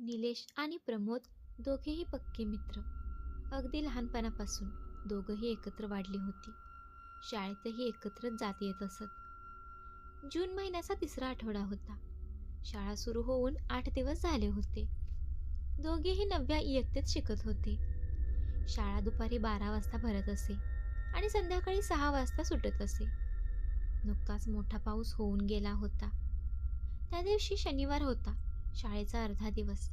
निलेश आणि प्रमोद दोघेही पक्के मित्र. अगदी लहानपणापासून दोघंही एकत्र वाढली होती. शाळेतही एकत्रच जात येत असत. जून महिन्याचा तिसरा आठवडा होता. शाळा सुरू होऊन आठ दिवस झाले होते. दोघेही नवव्या इयत्तेत शिकत होते. शाळा दुपारी बारा वाजता भरत असे आणि संध्याकाळी सहा वाजता सुटत असे. नुकताच मोठा पाऊस होऊन गेला होता. त्या दिवशी शनिवार होता. शाळेचा अर्धा दिवस.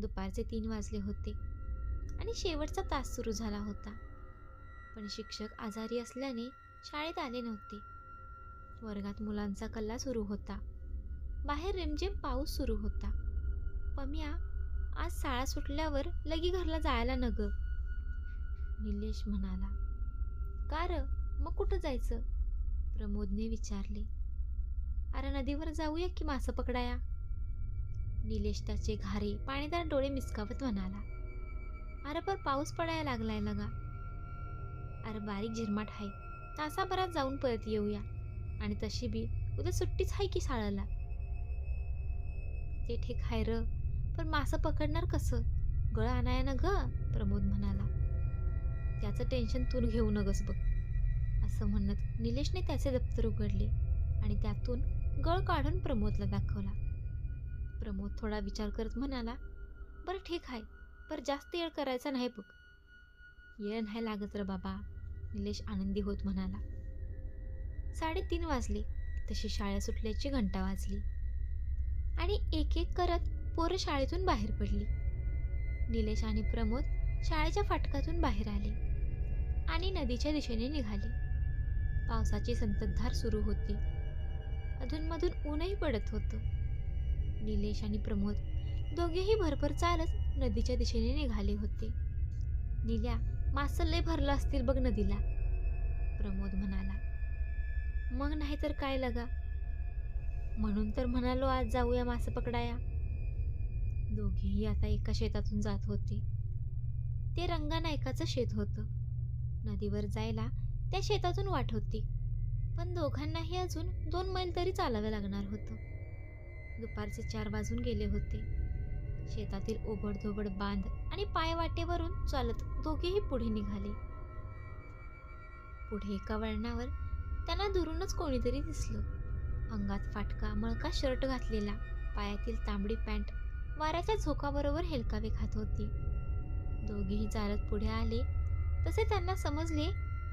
दुपारचे तीन वाजले होते आणि शेवटचा तास सुरू झाला होता. पण शिक्षक आजारी असल्याने शाळेत आले नव्हते. वर्गात मुलांचा कल्ला सुरू होता. बाहेर रिमझिम पाऊस सुरू होता. पम्या आज शाळा सुटल्यावर लगी घरला जायला न ग निलेश म्हणाला का र मग कुठं जायचं? प्रमोदने विचारले अरे नदीवर जाऊया की मासं पकडाया? निलेश त्याचे घारे पाणीदार डोळे मिसकावत म्हणाला अरे पर पाऊस पडायला लागलाय लगा. अरे बारीक झिरमाट आहे. तासाभरात जाऊन परत येऊया. आणि तशी बी उद्या सुट्टीच आहे की शाळेला? ते ठीक आहे र? पण मासं पकडणार कसं? गळ आणाय ना ग प्रमोद म्हणाला. त्याचं टेन्शन तू घेऊ नगस बघ. असं म्हणत निलेशने त्याचे दप्तर उघडले आणि त्यातून गळ काढून प्रमोदला दाखवला. प्रमोद थोडा विचार करत म्हणाला बरं ठीक आहे पर जास्त येळ करायचा नाही बघ. येळ नाही लागत र बाबा निलेश आनंदी होत म्हणाला. साडेतीन वाजले तशी शाळा सुटल्याची घंटा वाजली. आणि एक एक करत पोरं शाळेतून बाहेर पडली. निलेश आणि प्रमोद शाळेच्या फाटकातून बाहेर आले आणि नदीच्या दिशेने निघाले. पावसाची संततधार सुरू होती. अधूनमधून ऊनही पडत होतं. निलेश आणि प्रमोद दोघेही भरभर चालत नदीच्या दिशेने निघाले होते. निल्या मासं लय भरलं असतील बघ नदीला. प्रमोद म्हणाला मग नाही तर काय लगा? म्हणून तर म्हणालो आज जाऊया मासं पकडाया. दोघेही आता एका शेतातून जात होते. ते रंगानायकाचं शेत होतं. नदीवर जायला त्या शेतातून वाट होती. पण दोघांनाही अजून दोन मैल तरी चालावं लागणार होतं. दुपारचे चार वाजून गेले होते. शेतातील ओबडधोबड बांध आणि पायवाटेवरून चालत दोघेही पुढे निघाले. पुढे एका वळणावर त्यांना दुरूनच कोणीतरी दिसलं. अंगात फाटका मळका शर्ट घातलेला पायातील तांबडी पॅन्ट वाऱ्याच्या झोकाबरोबर हेलकावे खात होती. दोघेही चालत पुढे आले. तसे त्यांना समजले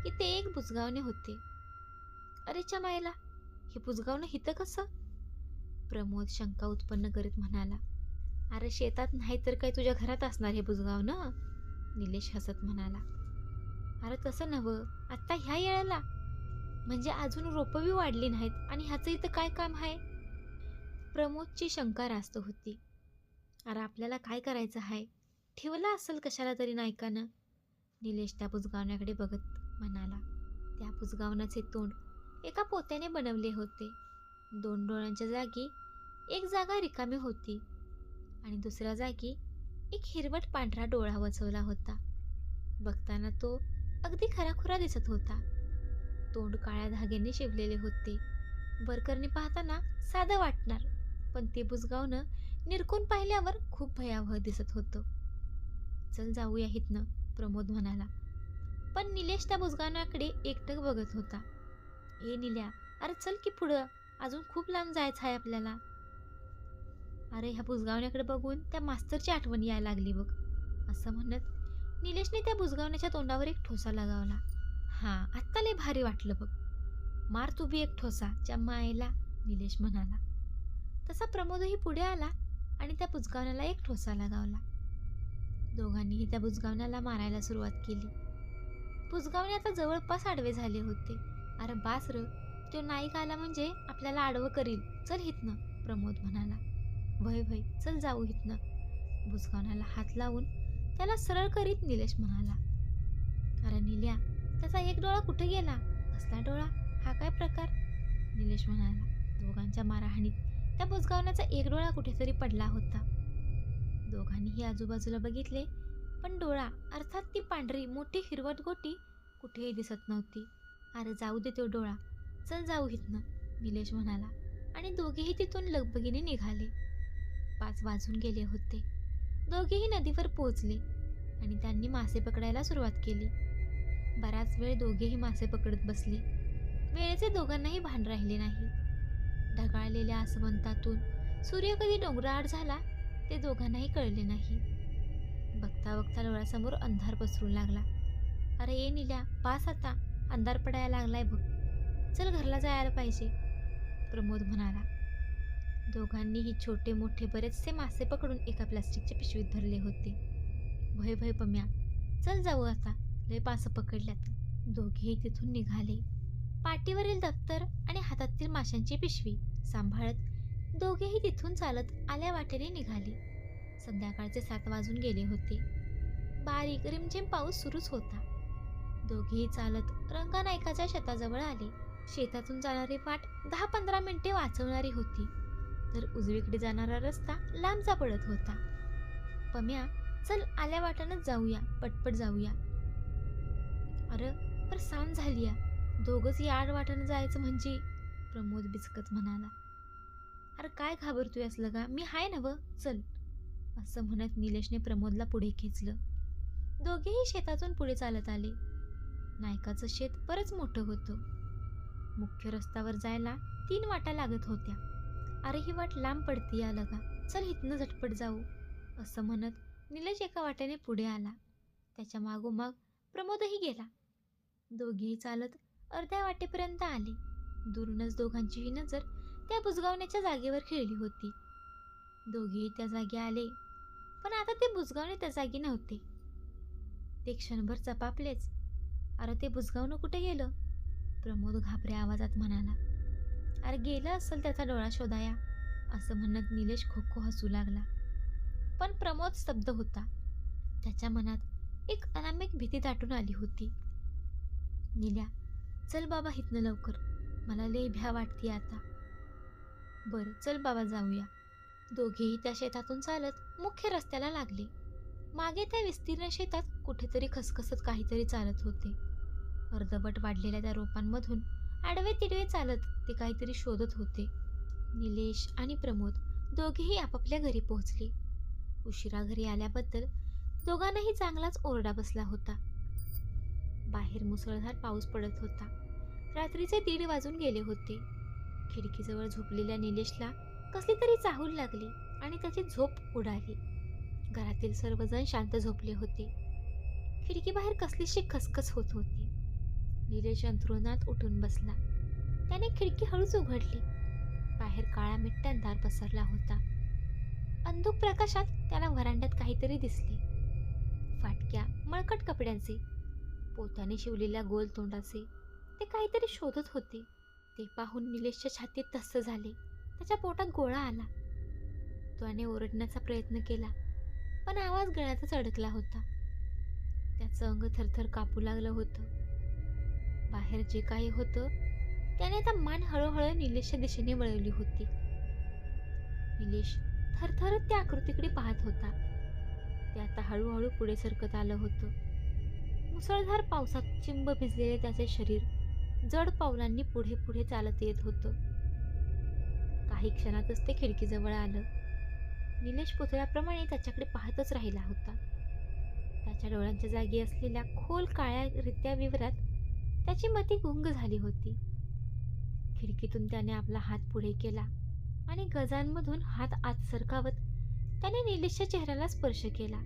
की ते एक बुजगावणे होते. अरेच्या मायला हे बुजगावनं हितं कसं? प्रमोद शंका उत्पन्न करीत म्हणाला अरे शेतात नाही तर काय तुझ्या घरात असणार हे बुजगाव ना? निलेश हसत म्हणाला अरे तसं नवं आत्ता ह्या येळाला. म्हणजे अजून रोपं बी वाढली नाहीत आणि ह्याचं इथं काय काम आहे? प्रमोदची शंका रास्त होती. अरे आपल्याला काय करायचं आहे ठेवला असेल कशाला तरी नायकानं? निलेश त्या बुजगावण्याकडे बघत म्हणाला त्या बुजगावनाचे तोंड एका पोत्याने बनवले होते. दोन डोळ्यांच्या जागी एक जागा रिकामी होती आणि दुसऱ्या जागी एक हिरवट पांढरा डोळा वचवला होता. बघताना तो अगदी खराखुरा दिसत होता. तोंड काळ्या धाग्याने शिवलेले होते. वरकरने पाहताना साधं वाटणार पण ते बुजगावनं निरकून पाहिल्यावर खूप भयावह दिसत होतं. चल जाऊया हितनं प्रमोद म्हणाला. पण निलेश त्या बुजगावनाकडे एकटक बघत होता. ए निल्या अरे चल की पुढं. अजून खूप लांब जायचं आहे आपल्याला. अरे ह्या बुजगावण्याकडे बघून त्या मास्तरची आठवण यायला लागली बघ. असं म्हणत निलेशने त्या बुजगावण्याच्या तोंडावर एक ठोसा लगावला. हां आत्ता लय भारी वाटलं बघ. मार तू बी एक ठोसा च्या मायला निलेश म्हणाला. तसा प्रमोदही पुढे आला आणि त्या बुजगावण्याला एक ठोसा लगावला. दोघांनीही त्या बुजगावण्याला मारायला सुरुवात केली. बुजगावणे आता जवळपास आडवे झाले होते. अरे बास र तो नाईक आला म्हणजे आपल्याला आडवं करील. चल हितनं प्रमोद म्हणाला. भय भय चल जाऊ हितनं बुजगावण्याला हात लावून त्याला सरळ करीत निलेश म्हणाला. अरे निल्या त्याचा एक डोळा कुठे गेला? कसला डोळा? हा काय प्रकार? निलेश म्हणाला. दोघांच्या मारहाणीत त्या बुजगावण्याचा एक डोळा कुठेतरी पडला होता. दोघांनीही आजूबाजूला बघितले पण डोळा अर्थात ती पांढरी मोठी हिरवट गोटी कुठेही दिसत नव्हती. अरे जाऊ दे तो डोळा. चल जाऊ इथनं निलेश म्हणाला. आणि दोघेही तिथून लगबगीने निघाले. पाच वाजून गेले होते. दोघेही नदीवर पोहोचले आणि त्यांनी मासे पकडायला सुरुवात केली. बराच वेळ दोघेही मासे पकडत बसले. वेळेचे दोघांनाही भान राहिले नाही. ढगाळलेल्या आसमंतातून सूर्य कधी डोंगराआड झाला ते दोघांनाही कळले नाही. बघता बघता डोळ्यासमोर अंधार पसरू लागला. अरे ये निल्या पास आता. अंधार पडायला लागलाय बघ. चल घरला जायला पाहिजे प्रमोद म्हणाला. दोघांनीही छोटे मोठे बरेचसे मासे पकडून एका प्लास्टिकच्या पिशवीत भरले होते. भय भय पम्या चल जाऊ आता लय पास पकडल्यात. दोघेही तिथून निघाले. पाठीवरील दप्तर आणि हातातील माशांची पिशवी सांभाळत दोघेही तिथून चालत आल्या वाटेने निघाले. संध्याकाळचे सात वाजून गेले होते. बारीक रिमझिम पाऊस सुरूच होता. दोघेही चालत रंगानायकाच्या शेताजवळ आले. शेतातून जाणारी वाट दहा पंधरा मिनिटे वाचवणारी होती. तर उजवीकडे जाणारा रस्ता लांबचा पडत होता. पम्या चल आल्या वाटानच जाऊया पटपट जाऊया. अरे पर सांज झाली या दोघंच या वाटानं जायचं म्हणजे? प्रमोद बिचकत म्हणाला. अरे काय घाबरतोय असलं का मी हाय ना चल. असं म्हणत निलेशने प्रमोदला पुढे खेचलं. दोघेही शेतातून पुढे चालत आले. नायकाचं शेत बरंच मोठं होतं. मुख्य रस्त्यावर जायला तीन वाटा लागत होत्या. अरे ही वाट लांब पडती या लगा. चल इथनं झटपट जाऊ. असं म्हणत निलेश एका वाट्याने पुढे आला. त्याच्या मागोमाग प्रमोदही गेला. दोघेही चालत अर्ध्या वाटेपर्यंत आले. दुरूनच दोघांचीही नजर त्या बुजगावण्याच्या जागेवर खेळली होती. दोघेही त्या जागी आले. पण आता ते बुजगावणे त्या जागी नव्हते. ते क्षणभर चपापलेच. अरे ते बुजगावणं कुठे गेलं? प्रमोद घाबऱ्या आवाजात म्हणाला अरे गेलं असेल त्याचा डोळा शोधाया असं म्हणत निलेश खो खो हसू लागला. पण प्रमोद स्तब्ध होता. त्याच्या मनात एक अनामिक भीती दाटून आली होती. निल्या चल बाबा हितनं लवकर. मला लय भ्या वाटते आता. बरं चल बाबा जाऊया. दोघेही त्या शेतातून चालत मुख्य रस्त्याला लागले. मागे त्या विस्तीर्ण शेतात कुठेतरी खसखसत काहीतरी चालत होते. अर्धवट वाढलेल्या त्या रोपांमधून आडवे तिडवे चालत ते काहीतरी शोधत होते. निलेश आणि प्रमोद दोघेही आपापल्या घरी पोहोचले. उशिरा घरी आल्याबद्दल दोघांनाही चांगलाच ओरडा बसला होता. बाहेर मुसळधार पाऊस पडत होता. रात्रीचे दीड वाजून गेले होते. खिडकीजवळ झोपलेल्या निलेशला कसली तरी चाहूल लागली आणि त्याची झोप उडाली. घरातील सर्वजण शांत झोपले होते. खिडकीबाहेर कसलीशी खसखस होत होती. निलेश अंथरुणात उठून बसला. त्याने खिडकी हळूच उघडली. बाहेर काळा मिट्ट पसरला होता. अंधुक प्रकाशात त्याला व्हरांड्यात काहीतरी दिसले. फाटक्या मळकट कपड्यांचे पोत्याने शिवलेल्या गोल तोंडाचे ते काहीतरी शोधत होते. ते पाहून निलेशच्या छातीत तस्स झाले. त्याच्या पोटात गोळा आला. त्याने ओरडण्याचा प्रयत्न केला पण आवाज गळ्यातच अडकला होता. त्याचं अंग थरथर कापू लागलं होतं. बाहेर जे काही होतं त्याने आता मान हळूहळू निलेशच्या दिशेने वळवली होती. निलेश थरथरत त्या आकृतीकडे पाहत होता. ते आता हळूहळू पुढे सरकत आलं होतं. मुसळधार पावसात चिंब भिजलेले त्याचे शरीर जड पावलांनी पुढे पुढे चालत येत होतं. काही क्षणातच ते खिडकीजवळ आलं. निलेश पुतळ्याप्रमाणे त्याच्याकडे पाहतच राहिला होता. त्याच्या डोळ्यांच्या जागी असलेल्या खोल काळ्या रित्या विवरात त्याची मती गुंग झाली होती. खिडकीतून त्याने आपला हात पुढे केला आणि गजांमधून हात आत सरकावत त्याने निलेशच्या चेहऱ्याला स्पर्श केला.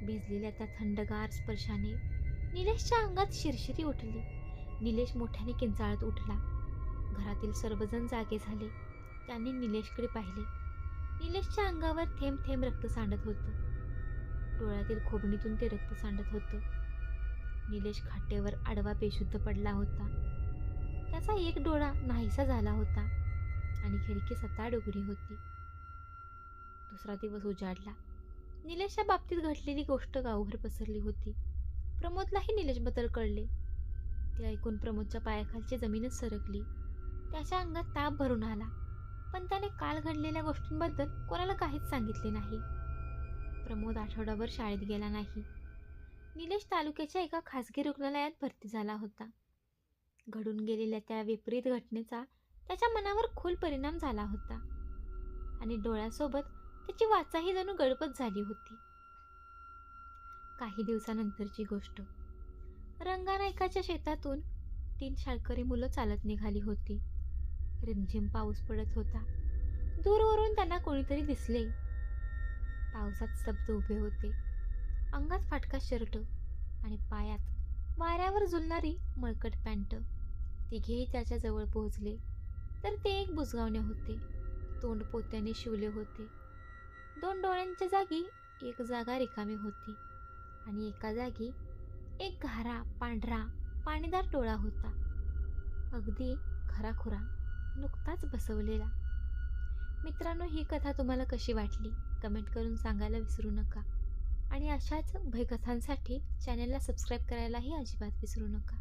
भिजलेल्या त्या थंडगार स्पर्शाने निलेशच्या अंगात शिरशिरी उठली. निलेश मोठ्याने किंचाळत उठला. घरातील सर्वजण जागे झाले. त्यांनी निलेशकडे पाहिले. निलेशच्या अंगावर थेंब थेंब रक्त सांडत होतं. डोळ्यातील खोबणीतून ते रक्त सांडत होतं. निलेश खाटेवर आडवा बेशुद्ध पडला होता. त्याचा एक डोळा नाहीसा झाला होता आणि खिडकी सताड उघडी होती. दुसरा दिवस उजाडला. निलेशच्या बाबतीत घडलेली गोष्ट गावभर पसरली होती. प्रमोदलाही निलेशबद्दल कळले. ते ऐकून प्रमोदच्या पायाखालची जमीनच सरकली. त्याच्या अंगात ताप भरून आला. पण त्याने काल घडलेल्या गोष्टींबद्दल कोणाला काहीच सांगितले नाही. प्रमोद आठवडाभर शाळेत गेला नाही. निलेश तालुक्याच्या एका खासगी रुग्णालयात भरती झाला होता. घडून गेलेल्या त्या विपरीत घटनेचा त्याच्या मनावर खोल परिणाम झाला होता आणि डोळ्यासोबत त्याची वाचाही जणू गडबड झाली होती. काही दिवसानंतरची गोष्ट. रंगानायकाच्या शेतातून तीन शाळकरी मुलं चालत निघाली होती. रिमझिम पाऊस पडत होता. दूरवरून त्यांना कोणीतरी दिसले. पावसात स्तब्ध उभे होते. अंगात फाटका शर्ट आणि पायात वाऱ्यावर झुलणारी मळकट पॅन्ट. तिघेही त्याच्याजवळ पोहोचले. तर ते एक बुजगावणे होते. तोंड पोत्याने शिवले होते. दोन डोळ्यांच्या जागी एक जागा रिकामी होती आणि एका जागी एक घारा पांढरा पाणीदार डोळा होता. अगदी खराखुरा नुकताच बसवलेला. मित्रांनो ही कथा तुम्हाला कशी वाटली? कमेंट करून सांगायला विसरू नका. आणि अशाच भयकथांसाठी चॅनलला सबस्क्राईब करायलाही अजिबात विसरू नका.